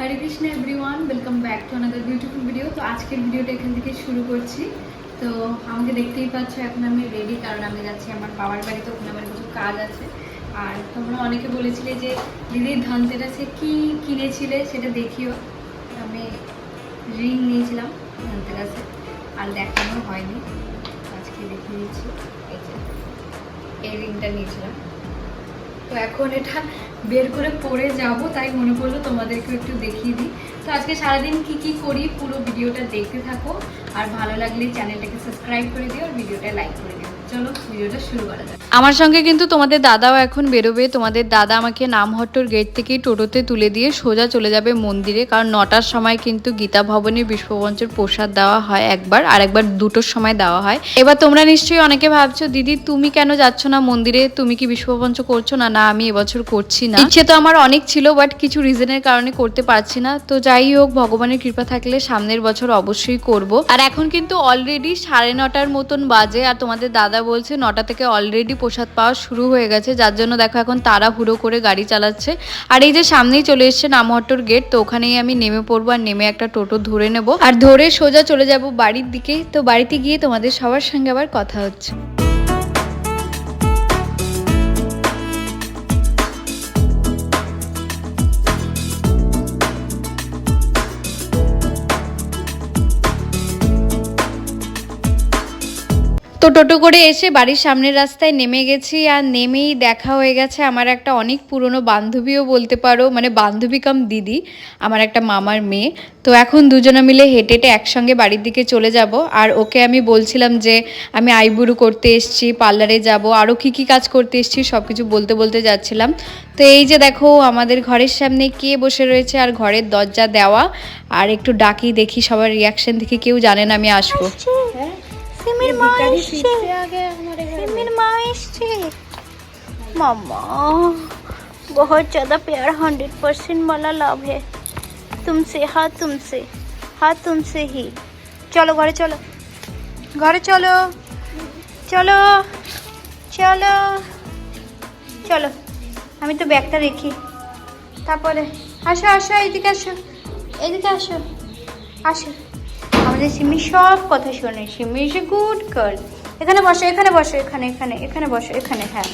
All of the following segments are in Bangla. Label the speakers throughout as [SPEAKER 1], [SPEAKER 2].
[SPEAKER 1] Hare Krishna everyone welcome back to another beautiful video তো আজকের ভিডিওটা এখান থেকে শুরু করছি। তো আমাকে দেখতেই পাচ্ছ, এখন আমি রেডি কারণ আমি যাচ্ছি আমার বাবার বাড়িতে, ওখানে আমার কিছু কাজ আছে। আর তোমরা অনেকে বলেছিলে যে, দিদি, ধনতেরাসে কি কিনেছিলে সেটা দেখিও। আমি রিং নিয়েছিলাম ধনতেরাসে আর দেখানো হয়নি। আজকে দেখে নিয়েছি এই এই রিংটা নিয়েছিলাম। তো এখন এটা বের করে পরে যাব, তাই মনে পড়ল তোমাদেরকে একটু দেখিয়ে দিই। তো আজকে সারাদিন কি কি করি, পুরো ভিডিওটা দেখতে থাকো। আর ভালো লাগলে চ্যানেলটাকে সাবস্ক্রাইব করে দিও, আর ভিডিওটা লাইক করে
[SPEAKER 2] আমার সঙ্গে কিন্তু তোমাদের দাদাও এখন বেরোবে। তোমাদের দাদা আমাকে নামহট্টর গেট থেকে টোটোতে তুলে দিয়ে সোজা চলে যাবে মন্দিরে। কারণ নটার সময় কিন্তু গীতা ভবনে বিশ্বপঞ্চের প্রসাদ দেওয়া হয় একবার, আর একবার দুটোর সময় দেওয়া হয়। এবার তোমরা নিশ্চয়ই অনেকে ভাবছ, দিদি, তুমি কেন যাচ্ছ না মন্দিরে? তুমি কি বিশ্বপঞ্চ করছ? না না, আমি এবছর করছি না। ইচ্ছে তো আমার অনেক ছিল বাট কিছু রিজনের কারণে করতে পারছি না। তো যাই হোক, ভগবানের কৃপা থাকলে সামনের বছর অবশ্যই করব। আর এখন কিন্তু অলরেডি সাড়ে নটার মতন বাজে, আর তোমাদের দাদা বলছে, নটা থেকে অলরেডি প্রসাদ পাওয়া শুরু হয়ে গেছে, যার জন্য দেখো এখন তারা হুড়ো করে গাড়ি চালাচ্ছে। আর এই যে সামনেই চলে এসছে নামহট্টর গেট তো ওখানেই আমি নেমে পড়ব আর নেমে একটা টোটো ধরে নেব। আর ধরে সোজা চলে যাব বাড়ির দিকে তো বাড়িতে গিয়ে তোমাদের সবার সঙ্গে আবার কথা হচ্ছে। তো টোটো করে এসে বাড়ির সামনের রাস্তায় নেমে গেছি আর নেমেই দেখা হয়ে গেছে আমার একটা অনেক পুরনো বান্ধবীও বলতে পারো মানে বান্ধবী কাম দিদি, আমার একটা মামার মেয়ে। তো এখন দুজনে মিলে হেঁটে হেঁটে একসঙ্গে বাড়ির দিকে চলে যাব আর ওকে আমি বলছিলাম যে আমি আইবুড়ো করতে এসছি, পার্লারে যাব, আরও কী কী কাজ করতে এসছি সব কিছু বলতে বলতে যাচ্ছিলাম। তো এই যে দেখো আমাদের ঘরের সামনে কে বসে রয়েছে আর ঘরের দরজা দেওয়া, আর একটু ডাকি দেখি সবার রিয়াকশন দেখে, কেউ জানে না আমি আসব।
[SPEAKER 3] सिमिर माँ এসছে सिमिर माँ এসছে मम्मा बहुत ज़्यादा प्यार हंड्रेड परसेंट वाला लव है तुमसे हाँ तुमसे हाँ तुमसे ही চলো ঘরে চলো ঘরে চলো চলো চলো চলো আমি তো ব্যাগটা রেখি তারপরে আসো আসো এইদিকে আসো এইদিকে আসো আসো আমাদের সিমি সব কথা শোনে। Simi is a good girl এখানে বসো এখানে বসো, এখানে এখানে এখানে বসো, এখানে হ্যাঁ।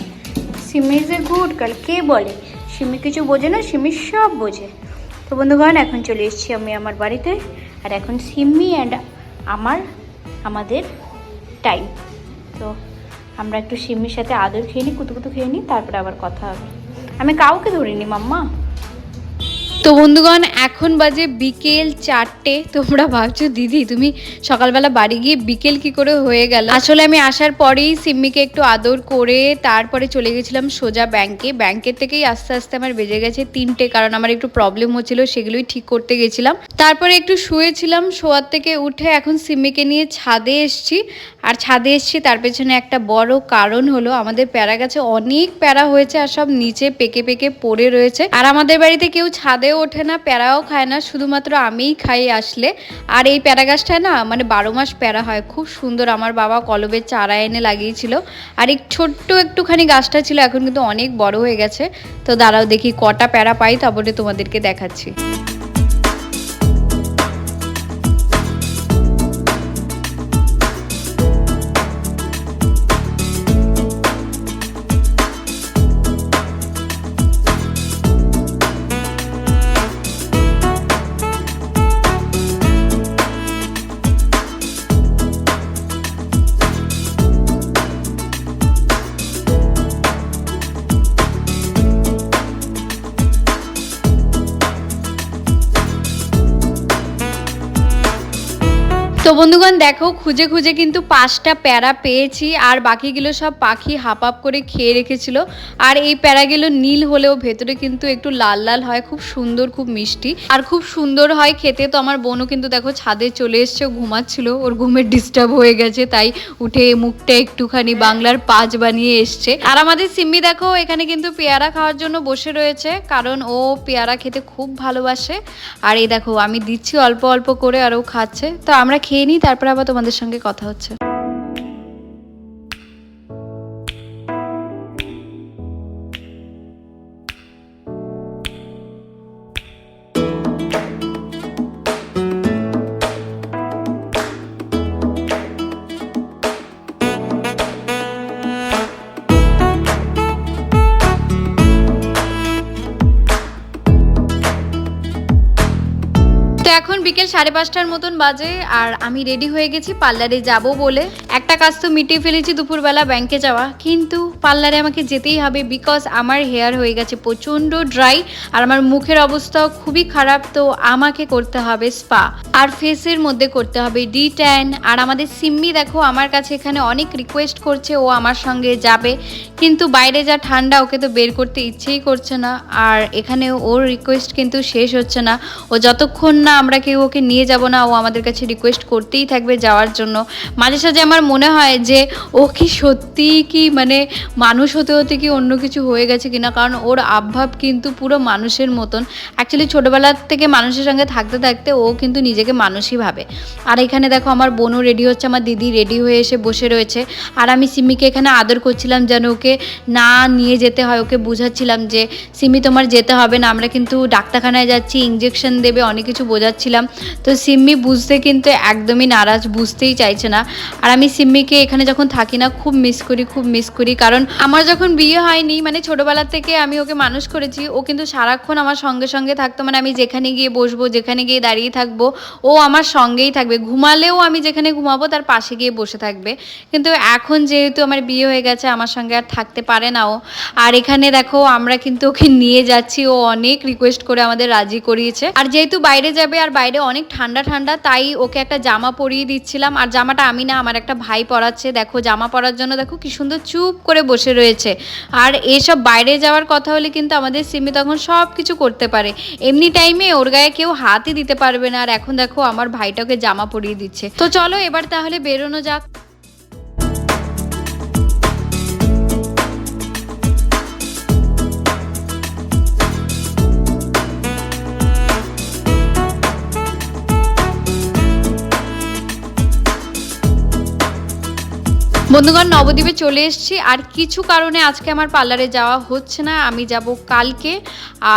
[SPEAKER 3] Simi is a good girl কে বলে? সিমি কিছু বোঝে না, সিমি সব বোঝে। তো বন্ধুগণ, এখন চলে এসেছি আমি আমার বাড়িতে। আর এখন সিমি অ্যান্ড আমার, আমাদের টাইম তো আমরা একটু সিমির সাথে আদর খেয়ে নিই, কুতুকুতু খেয়ে নিই, তারপরে আবার কথা হবে। আমি কাউকে ধরিনি, মাম্মা।
[SPEAKER 2] তো বন্ধুগণ, এখন বাজে বিকেল চারটে। তোমরা ভাবছ, দিদি, তুমি সকালবেলা বাড়ি গিয়ে বিকেল কি করে হয়ে গেল? আসলে আমি আসার পরেই সিম্মিকে একটু আদর করে তারপরে চলে গেছিলাম সোজা ব্যাংকে। ব্যাংকের থেকেই আস্তে আস্তে আমার বেজে গেছে তিনটে, কারণ আমার একটু প্রবলেম হচ্ছিল, সেগুলোই ঠিক করতে গেছিলাম। তারপরে একটু শুয়েছিলাম, শোয়ার থেকে উঠে এখন সিম্মিকে নিয়ে ছাদে এসছি। আর ছাদে এসছি, তার পেছনে একটা বড় কারণ হলো, আমাদের প্যারা গাছে অনেক প্যারা হয়েছে আর সব নিচে পেকে পেকে পড়ে রয়েছে। আর আমাদের বাড়িতে কেউ ছাদে ওঠে না, প্যারাও খায় না, শুধুমাত্র আমিই খাই আসলে। আর এই প্যারা গাছটায় না মানে বারো মাস প্যারা হয়, খুব সুন্দর। আমার বাবা কলবের চারা এনে লাগিয়েছিল। আর এই ছোট্ট একটুখানি গাছটা ছিল, এখন কিন্তু অনেক বড় হয়ে গেছে। তো দাঁড়াও দেখি কটা প্যারা পাই, তারপরে তোমাদেরকে দেখাচ্ছি। তো বন্ধুগণ, দেখো, খুঁজে খুঁজে কিন্তু পাঁচটা প্যারা পেয়েছি, আর বাকিগুলো সব পাখি হাপ হাপ করে খেয়ে রেখেছিল। আর এই প্যারাগুলো নীল হলেও ভেতরে কিন্তু একটু লাল লাল হয়, খুব সুন্দর, খুব মিষ্টি। আর খুব সুন্দর হয় খেতে, তো আমার বোনও কিন্তু দেখো ছাদে চলে এসছে ঘুমাচ্ছিল, ওর ঘুমের ডিস্টার্ব হয়ে গেছে, তাই উঠে মুখটা একটুখানি বাংলার পাঁচ বানিয়ে এসছে। আর আমাদের সিম্মি দেখো, এখানে কিন্তু পেয়ারা খাওয়ার জন্য বসে রয়েছে, কারণ ও পেয়ারা খেতে খুব ভালোবাসে। আর এই দেখো, আমি দিচ্ছি অল্প অল্প করে, আর ও খাচ্ছে। তো আমরা খেয়ে নিই তারপরে আবার তোমাদের সঙ্গে কথা হচ্ছে। এখন বিকেল সাড়ে পাঁচটার মতন বাজে আর আমি রেডি হয়ে গেছি, পার্লারে যাব বলে। একটা কাজ তো মিটিয়ে ফেলেছি দুপুরবেলা ব্যাংকে যাওয়া। কিন্তু পার্লারে আমাকে যেতেই হবে বিকজ আমার হেয়ার হয়ে গেছে প্রচণ্ড ড্রাই আর আমার মুখের অবস্থাও খুবই খারাপ, তো আমাকে করতে হবে স্পা আর ফেসের মধ্যে করতে হবে ডি ট্যান আর আমাদের সিম্মি দেখো, আমার কাছে এখানে অনেক রিকোয়েস্ট করছে, ও আমার সঙ্গে যাবে। কিন্তু বাইরে যা ঠান্ডা, ওকে তো বের করতে ইচ্ছেই করছে না। আর এখানে ওর রিকোয়েস্ট কিন্তু শেষ হচ্ছে না। ও যতক্ষণ না আমরা কেউ ওকে নিয়ে যাব না, ও আমাদের কাছে রিকোয়েস্ট করতেই থাকবে যাওয়ার জন্য। মাঝে সাঝে আমার মনে হয় যে, ও কি সত্যি কি মানে মানুষ হতে হতে কি অন্য কিছু হয়ে গেছে কিনা? কারণ ওর আবভাব কিন্তু পুরো মানুষের মতন। অ্যাকচুয়ালি ছোটোবেলার থেকে মানুষের সঙ্গে থাকতে থাকতে ও কিন্তু নিজেকে মানুষই ভাবে। আর এখানে দেখো, আমার বোনও রেডি হচ্ছে, আমার দিদি রেডি হয়ে এসে বসে রয়েছে। আর আমি সিমিকে এখানে আদর করছিলাম যেন ওকে না নিয়ে যেতে হয়। ওকে বুঝাচ্ছিলাম যে, সিমি, তোমার যেতে হবে না। আমরা কিন্তু ডাক্তারখানায় যাচ্ছি ইঞ্জেকশন দেবে, অনেক কিছু বোঝাচ্ছিলাম তো সিম্মি বুঝতে কিন্তু একদমই নারাজ, বুঝতেই চাইছে না। আর আমি সিম্মিকে এখানে যখন থাকি না, খুব মিস করি, খুব মিস করি। কারণ আমার যখন বিয়ে হয়নি মানে ছোটোবেলার থেকে আমি ওকে মানুষ করেছি, ও কিন্তু সারাক্ষণ আমার সঙ্গে সঙ্গে থাকতো। মানে আমি যেখানে গিয়ে বসবো, যেখানে গিয়ে দাঁড়িয়ে থাকব, ও আমার সঙ্গেই থাকবে। ঘুমালেও আমি যেখানে ঘুমাবো, তার পাশে গিয়ে বসে থাকবে। কিন্তু এখন যেহেতু আমার বিয়ে হয়ে গেছে, আমার সঙ্গে আর থাকতে পারে না ও। আর এখানে দেখো, আমরা কিন্তু ওকে নিয়ে যাচ্ছি। ও অনেক রিকোয়েস্ট করে আমাদের রাজি করিয়েছে। আর যেহেতু বাইরে যাবে আর বাইরে অনেক ঠান্ডা ঠান্ডা, তাই ওকে একটা জামা পরিয়ে দিচ্ছিলাম। আর জামাটা আমি না, আমার একটা ভাই পরাচ্ছে। দেখো, জামা পরার জন্য দেখো কি সুন্দর চুপ করে বসে রয়েছে। আর এসব বাইরে যাওয়ার কথা হলে কিন্তু আমাদের সিমি তখন সব কিছু করতে পারে। এমনি টাইমে ওর গায়ে কেউ হাতই দিতে পারবে না। আর এখন দেখো, আমার ভাইটাকে জামা পরিয়ে দিচ্ছে। তো চলো, এবার তাহলে বেরোনো যাক। বন্ধুগণ, নবদ্বীপে চলে এসেছি। আর কিছু কারণে আজকে আমার পার্লারে যাওয়া হচ্ছে না, আমি যাব কালকে।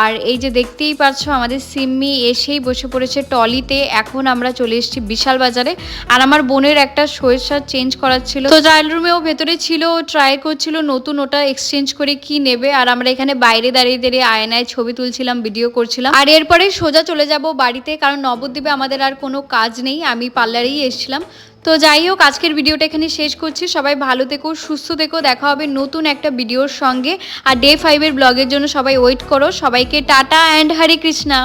[SPEAKER 2] আর এই যে দেখতেই পাচ্ছ, আমাদের সিম্মি এসেই বসে পড়েছে টলিতে। এখন আমরা চলে এসেছি বিশাল বাজারে। আর আমার বোনের একটা শোয়ের শার্ট চেঞ্জ করার ছিল। তো ট্রায়াল রুমে ও ভেতরে ছিল ট্রাই করছিল, নতুন ওটা এক্সচেঞ্জ করে কি নেবে। আর আমরা এখানে বাইরে দাঁড়িয়ে দাঁড়িয়ে আয়নায় ছবি তুলছিলাম ভিডিও করছিলাম। আর এরপরে সোজা চলে যাব বাড়িতে, কারণ নবদ্বীপে আমাদের আর কোনো কাজ নেই। আমি পার্লারেই এসেছিলাম। তো যাই হোক, আজকের ভিডিওটা এখানে শেষ করছি। সবাই ভালো থেকো, সুস্থ থেকো। দেখা হবে নতুন একটা ভিডিওর সঙ্গে। আর ডে ফাইভের ব্লগের জন্য সবাই ওয়েট করো। সবাইকে টাটা অ্যান্ড হরে কৃষ্ণা